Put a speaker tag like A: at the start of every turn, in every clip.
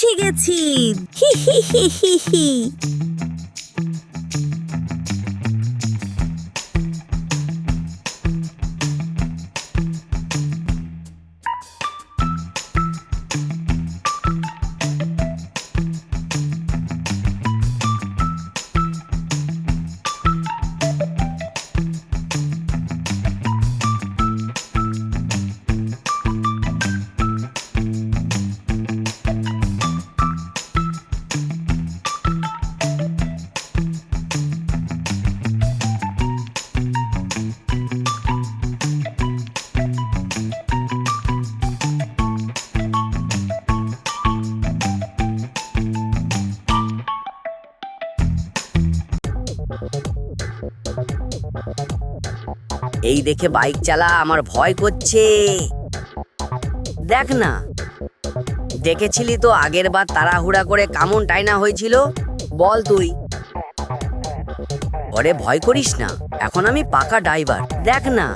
A: এসে গেছি। হি হি হি হি হি।
B: এই দেখে বাইক চালা আমার ভয় করছে। দেখ না, দেখেছিলি তো আগের বার তাড়াহুড়া করে কামন টাইনা হয়েছিল? বল তুই। ওরে ভয় করিস না, এখন আমি পাকা ড্রাইভার, দেখ না।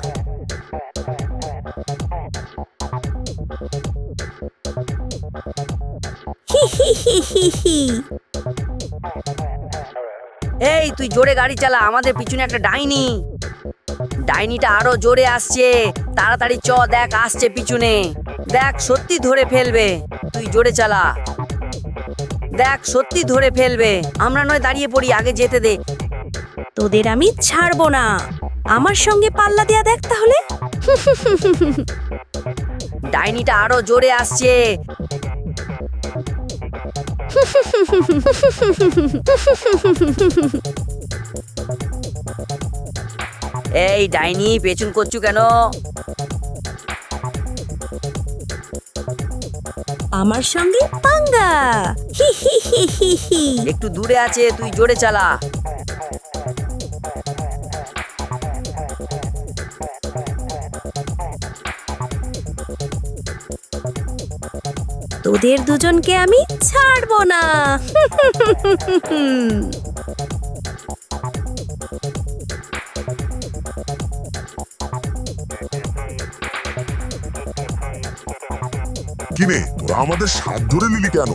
B: এই, তুই জোরে গাড়ি চালা, আমাদের পিছনে একটা ডাইনি। ডাইনিটা আরও জোরে আসছে। তাড়াতাড়ি চ, দেখ, আসছে পিছনে। দেখ, সত্যি ধরে ফেলবে। তুই জোরে চালা। দেখ, সত্যি ধরে ফেলবে। আমরা নয় দাঁড়িয়ে পড়ি, আগে যেতে দে।
A: তোদের আমি ছাড়বো না। আমার সঙ্গে পাল্লা দেয়া দেখ তাহলে।
B: ডাইনিটা আরও জোরে আসছে। এই ডাইনি পেছন করছু কেন?
A: আমার সঙ্গে পাঙ্গা। হি হি হি হি হি।
B: একটু দূরে আছে তুই জোরে চালা।
A: তোদের দুজনকে আমি ছাড়বো না।
C: কিনে তোরা আমাদের সাত ধরে নিলি কেন?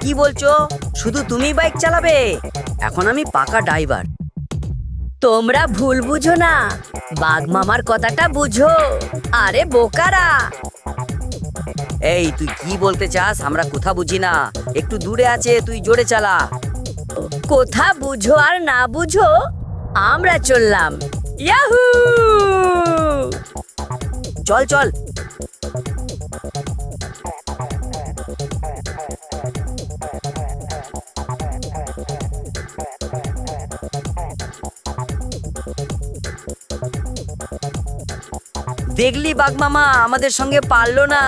B: কি বলছো? শুধু তুমি বাইক চালাবে? এখন আমি পাকা ড্রাইভার
A: তোমরা ভুল বুঝো না। বাঘ মামার কথাটা বুঝো। আরে বোকারা!
B: এই, তুই কি বলতে চাস? আমরা কোথা বুঝি না। একটু দূরে আছে, তুই জোরে চালা।
A: কোথা বুঝো আর না বুঝো, আমরা চললাম। ইয়াহু
B: চল চল। দেখলি বাঘ মামা, আমাদের সঙ্গে পারল না।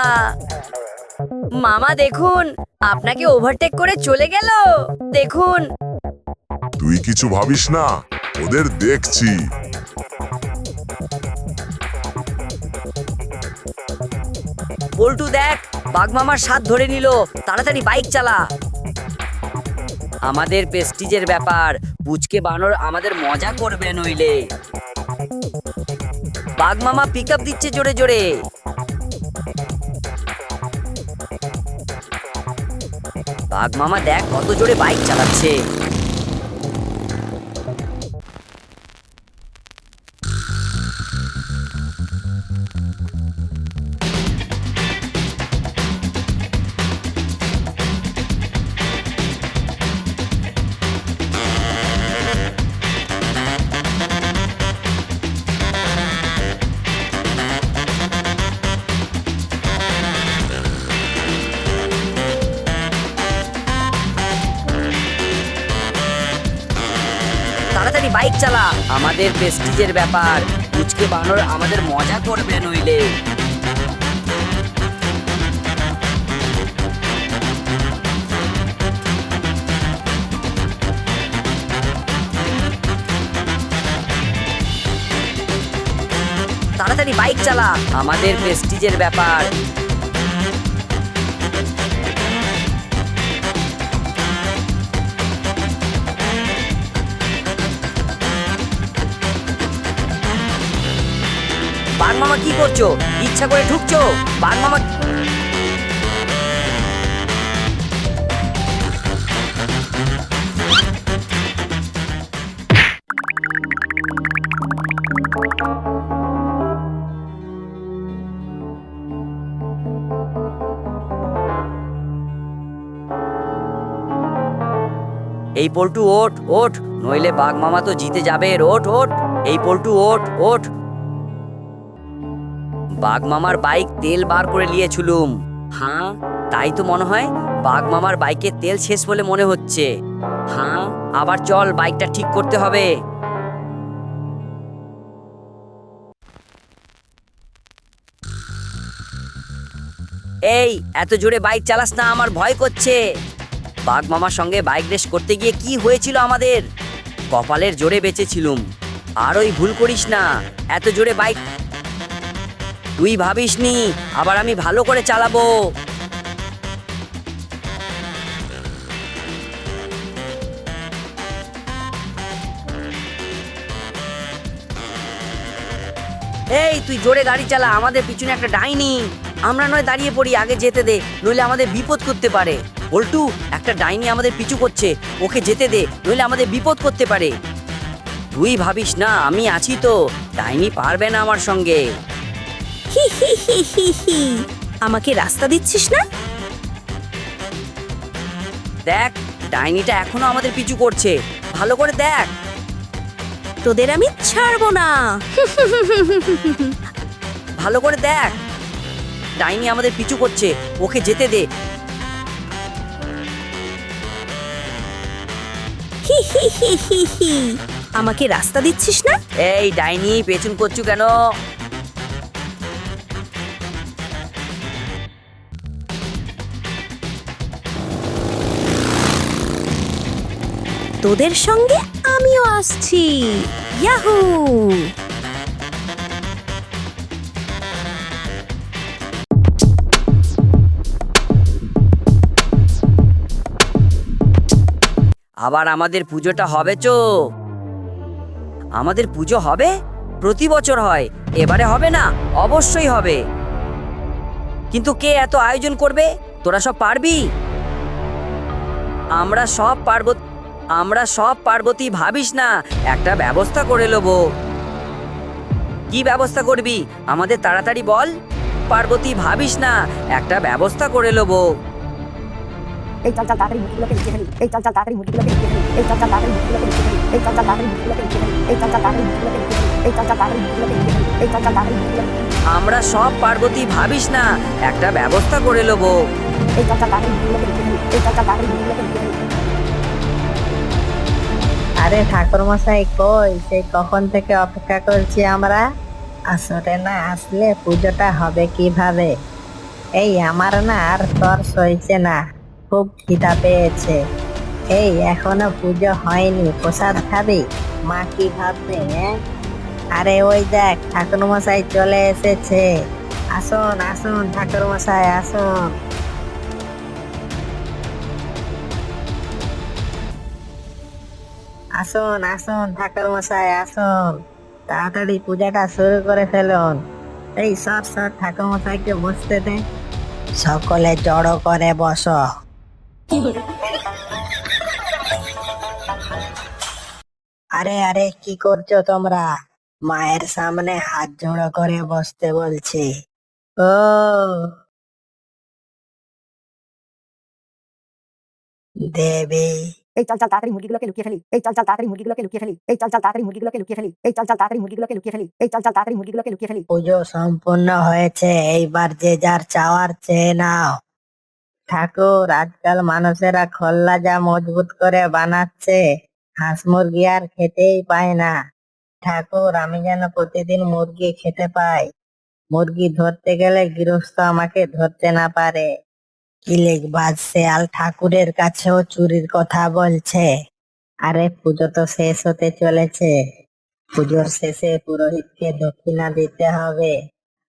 A: মামা, দেখুন, আপনাকে ওভারটেক করে চলে গেল। দেখুন।
C: তুই কিছু ভাবিস না, ওদের দেখছি।
B: পল্টু দেখ, বাঘ মামার সাথ ধরে নিল। তাড়াতাড়ি বাইক চালা। আমাদের প্রেস্টিজের ব্যাপার, পুচকে বানর আমাদের মজা করবে নইলে। বাঘ মামা পিক দিচ্ছে জোরে জোরে। বাঘ মামা দেখ কত জোরে বাইক চালাচ্ছে। আমাদের প্রেস্টিজের ব্যাপার। পুচকে বানর আমাদের মজা করবে নইলে। তাড়াতাড়ি বাইক চালা। আমাদের প্রেস্টিজের ব্যাপার। বাঘ মামা কি করছ? ইচ্ছা করে ঢুকছো? বাঘ মামা এই পল্টু, ওঠ ওঠ। নইলে বাঘ মামা তো জিতে যাবে। ওঠ ওঠ। এই পল্টু, ওঠ ওঠ। বাঘ মামার বাইক তেল বার করে নিয়েছিলুম হ্যাঁ তাই তো মনে হয় বাঘ মামার বাইকে তেল শেষ বলে মনে হচ্ছে। হ্যাঁ আবার চল, বাইকটা ঠিক করতে হবে। এই, এত জোরে বাইক চালাস না, আমার ভয় করছে। বাঘ মামার সঙ্গে বাইক রেস করতে গিয়ে কি হয়েছিল আমাদের? কপালের জোরে বেঁচেছিলুম আর ওই ভুল করিস না, এত জোরে বাইক তুই ভাবিসনি, আবার আমি ভালো করে চালাবো। এই, তুই জোরে গাড়ি চালা, আমাদের পিছনে একটা ডাইনি। আমরা নয় দাঁড়িয়ে পড়ি, আগে যেতে দে, নইলে আমাদের বিপদ করতে পারে। পল্টু একটা ডাইনি আমাদের পিছু করছে, ওকে যেতে দে, নইলে আমাদের বিপদ করতে পারে। তুই ভাবিস না, আমি আছি তো, ডাইনি পারবে না আমার সঙ্গে।
A: আমাকে রাস্তা দিচ্ছিস না?
B: দেখ ডাইনিটা এখনও আমাদের পিছু করছে। ভালো করে দেখ।
A: তোদের আমি ছাড়বো না।
B: ভালো করে দেখ। ডাইনি আমাদের পিছু করছে। ওকে যেতে দে।
A: হি হি হি হি হি আমাকে রাস্তা দিচ্ছিস না?
B: এই ডাইনি পেছন করছু কেন?
A: তোদের সঙ্গে আমিও আসছি। ইয়াহু!
B: আবার আমাদের পুজোটা হবে চো। আমাদের পুজো হবে? প্রতি বছর হয়। এবারে হবে না, অবশ্যই হবে। কিন্তু কে এত আয়োজন করবে? তোরা সব পারবি? আমরা সব পার্বত আমরা সব পার্বতী ভাবিস না একটা ব্যবস্থা করে নেব কি ব্যবস্থা করবি? আমাদের তাড়াতাড়ি বল। পার্বতী ভাবিস না একটা ব্যবস্থা করে নেব
D: এই চল চল তাড়াতাড়ি মুরগিগুলোকে লুকিয়ে ফেলি। এই চল চল তাড়াতাড়ি মুরগিগুলোকে লুকিয়ে ফেলি। এই চল চল তাড়াতাড়ি মুরগিগুলোকে লুকিয়ে ফেলি। এই চল চল তাড়াতাড়ি মুরগিগুলোকে লুকিয়ে ফেলি। এই চল চল তাড়াতাড়ি মুরগিগুলোকে লুকিয়ে ফেলি। এই চল চল তাড়াতাড়ি মুরগিগুলোকে লুকিয়ে ফেলি। এই চল চল তাড়াতাড়ি মুরগিগুলোকে
B: আমরা সব পার্বতী ভাবিস না একটা ব্যবস্থা করে নেব
D: এই চল চল তাড়াতাড়ি ফেলি। এই চল চল তাড়াতাড়ি ফেলি।
E: আরে ঠাকুর মশাই কই? সেই কখন থেকে অপেক্ষা করছি আমরা। আসলে না, আসলে পুজোটা হবে কীভাবে? এই আমার না আর তর সইছে না, খুব খিদা পেয়েছে। এই, এখনও পুজো হয়নি, প্রসাদ খাবি? মা কি ভাববে আরে ওই দেখ ঠাকুর মশাই চলে এসেছে। আসুন আসুন ঠাকুর মশাই আসুন। আসুন আসুন ঠাকুর মশাই আসুন। তাড়াতাড়ি পূজাটা শুরু করে ফেলুন। এই সব সব ঠাকুর মশাইকে বসতে দে। সকলে জড়ো করে বসো। আরে আরে, কি করছ তোমরা? মায়ের সামনে হাত জোড়ো করে বসতে বলছি। ও দেবী।
D: এই চল চল তাড়াতাড়ি মুরগিগুলোকে লুকিয়ে ফেলি। এই চল চল তাড়াতাড়ি মুরগিগুলোকে লুকিয়ে ফেলি। এই চল চল তাড়াতাড়ি মুরগিগুলোকে লুকিয়ে ফেলি। এই চল চল তাড়াতাড়ি মুরগিগুলোকে লুকিয়ে ফেলি। এই চল চল তাড়াতাড়ি মুরগিগুলোকে লুকিয়ে ফেলি।
E: পুজো সম্পূর্ণ হয়েছে। এইবার যে যার চাওয়ার চেয়ে নাও। ঠাকুর আজকাল মানুষেরা খোল্লা যা মজবুত করে বানাচ্ছে হাঁস মুরগি আর খেতেই পায় না। ঠাকুর আমি যেন প্রতিদিন মুরগি খেতে পাই। মুরগি ধরতে গেলে গৃহস্থ আমাকে ধরতে না পারে। কিলেক বাজ শেয়াল ঠাকুরের কাছেও চুরির কথা বলছে। আরে পুজো তো শেষ হতে চলেছে। পুজোর শেষে পুরোহিতকে দক্ষিণা দিতে হবে।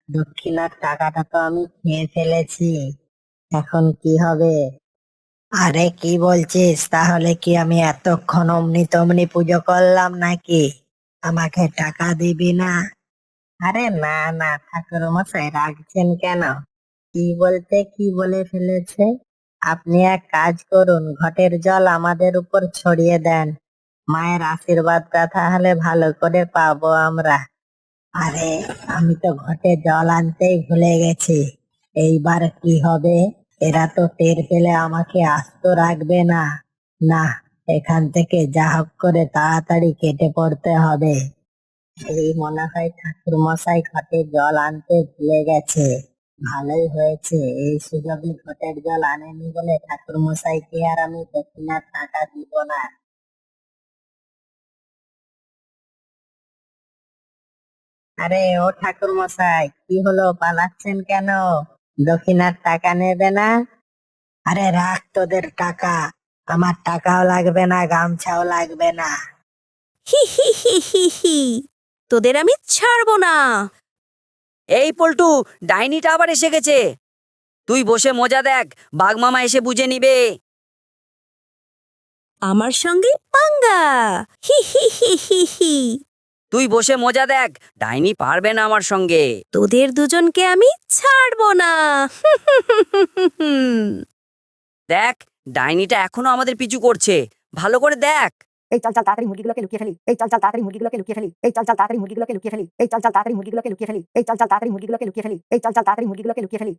E: দক্ষিণার টাকাটা তো আমি খেয়ে ফেলেছি। এখন কি হবে? আরে কি বলছিস? তাহলে কি আমি এতক্ষণ অমনি তমনি পুজো করলাম নাকি? আমাকে টাকা দিবি না? আরে না না ঠাকুর মশাই রাখছেন কেন? কি বলতে কি বলে ফেলেছে? আপনি এক কাজ করুন, ঘটের জল আমাদের উপর ছড়িয়ে দেন। মায়ের আশীর্বাদটা তাহলে ভালো করে পাবো আমরা। আরে, আমি তো ঘটে জল আনতেই ভুলে গেছি। এইবার কি হবে? এরা তো টের পেলে আমাকে আস্ত রাখবে না। না, এখান থেকে যা হোক করে তাড়াতাড়ি কেটে পড়তে হবে। এই মনে হয় ঠাকুর মশাই ঘটে জল আনতে ভুলে গেছে। ভালোই হয়েছে। এই সুযোগে ঘটের জল আনেনি বলে ঠাকুর মশাইকে আর আমি দক্ষিণার টাকা দিব না। আরে ও ঠাকুর মশাই কি হলো, পালাচ্ছেন কেন? দক্ষিণার টাকা নেবে না? আরে রাখ তোদের টাকা, আমার টাকাও লাগবে না, গামছাও লাগবে না।
A: হি হি হি হি হি, তোদের আমি ছাড়বো না।
B: এই পল্টু ডাইনিটা আবার এসে গেছে। তুই বসে মজা দেখ বাঘমামা এসে বুঝে নিবে।
A: আমার সঙ্গে পাঙ্গা। হি হি হি হি হি।
B: তুই বসে মজা দেখ ডাইনি পারবে না আমার সঙ্গে।
A: তোদের দুজনকে আমি ছাড়বো না।
B: দেখ ডাইনিটা এখনও আমাদের পিছু করছে। ভালো করে দেখ।
D: এই চল চল তাড়াতাড়ি মুরগিগুলোকে লুকিয়ে ফেলি। এই চল চল তাড়াতাড়ি মুরগিগুলোকে লুকিয়ে ফেলি। এই চল চল তাড়াতাড়ি মুরগিগুলোকে লুকিয়ে ফেলি। এই চল চল তাড়াতাড়ি মুরগিগুলোকে লুকিয়ে ফেলি। এই চল চল তাড়াতাড়ি মুরগিগুলোকে লুকিয়ে ফেলি। এই চল চল তাড়াতাড়ি মুরগিগুলোকে লুকিয়ে ফেলি।